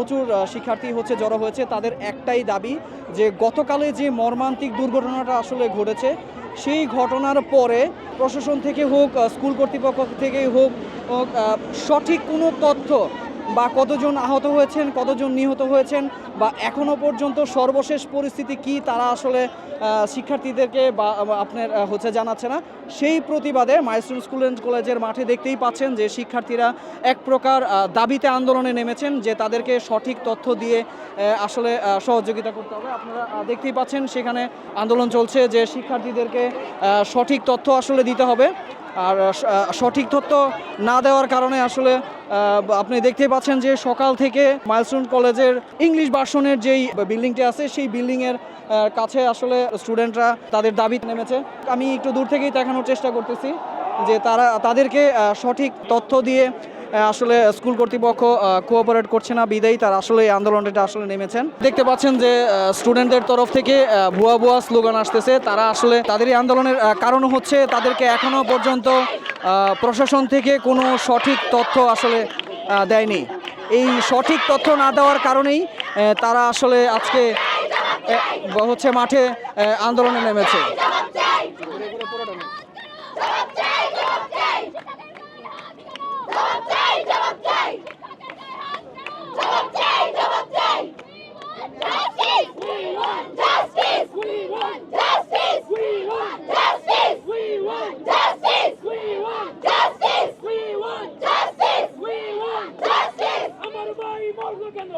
প্রচুর শিক্ষার্থী হচ্ছে জড়ো হয়েছে। তাদের একটাই দাবি যে গতকালে যে মর্মান্তিক দুর্ঘটনাটা আসলে ঘটেছে সেই ঘটনার পরে প্রশাসন থেকে হোক স্কুল কর্তৃপক্ষ থেকে হোক হোক, সঠিক কোনো তথ্য বা কতজন আহত হয়েছেন, কতজন নিহত হয়েছেন, বা এখনও পর্যন্ত সর্বশেষ পরিস্থিতি কি তারা আসলে শিক্ষার্থীদেরকে বা আপনার হচ্ছে জানাচ্ছে না। সেই প্রতিবাদে মাইস্টন স্কুল অ্যান্ড কলেজের মাঠে দেখতেই পাচ্ছেন যে শিক্ষার্থীরা এক প্রকার দাবিতে আন্দোলনে নেমেছেন যে তাদেরকে সঠিক তথ্য দিয়ে আসলে সহযোগিতা করতে হবে। আপনারা দেখতেই পাচ্ছেন সেখানে আন্দোলন চলছে যে শিক্ষার্থীদেরকে সঠিক তথ্য আসলে দিতে হবে। আর সঠিক তথ্য না দেওয়ার কারণে আসলে আপনি দেখতে পাচ্ছেন যে সকাল থেকে মাইলস্টোন কলেজের ইংলিশ ভার্সনের যেই বিল্ডিংটি আছে, সেই বিল্ডিংয়ের কাছে আসলে স্টুডেন্টরা তাদের দাবি নেমেছে। আমি একটু দূর থেকেই দেখানোর চেষ্টা করতেছি যে তারা, তাদেরকে সঠিক তথ্য দিয়ে আসলে স্কুল কর্তৃপক্ষ কোঅপারেট করছে না বিদায়ী তারা আসলে এই আন্দোলনটা আসলে নেমেছেন। দেখতে পাচ্ছেন যে স্টুডেন্টদের তরফ থেকে ভুয়া ভুয়া স্লোগান আসতেছে। তারা আসলে তাদের এই আন্দোলনের কারণ হচ্ছে, তাদেরকে এখনও পর্যন্ত প্রশাসন থেকে কোনো সঠিক তথ্য আসলে দেয়নি। এই সঠিক তথ্য না দেওয়ার কারণেই তারা আসলে আজকে হচ্ছে মাঠে আন্দোলনে নেমেছে। কেন্দ্র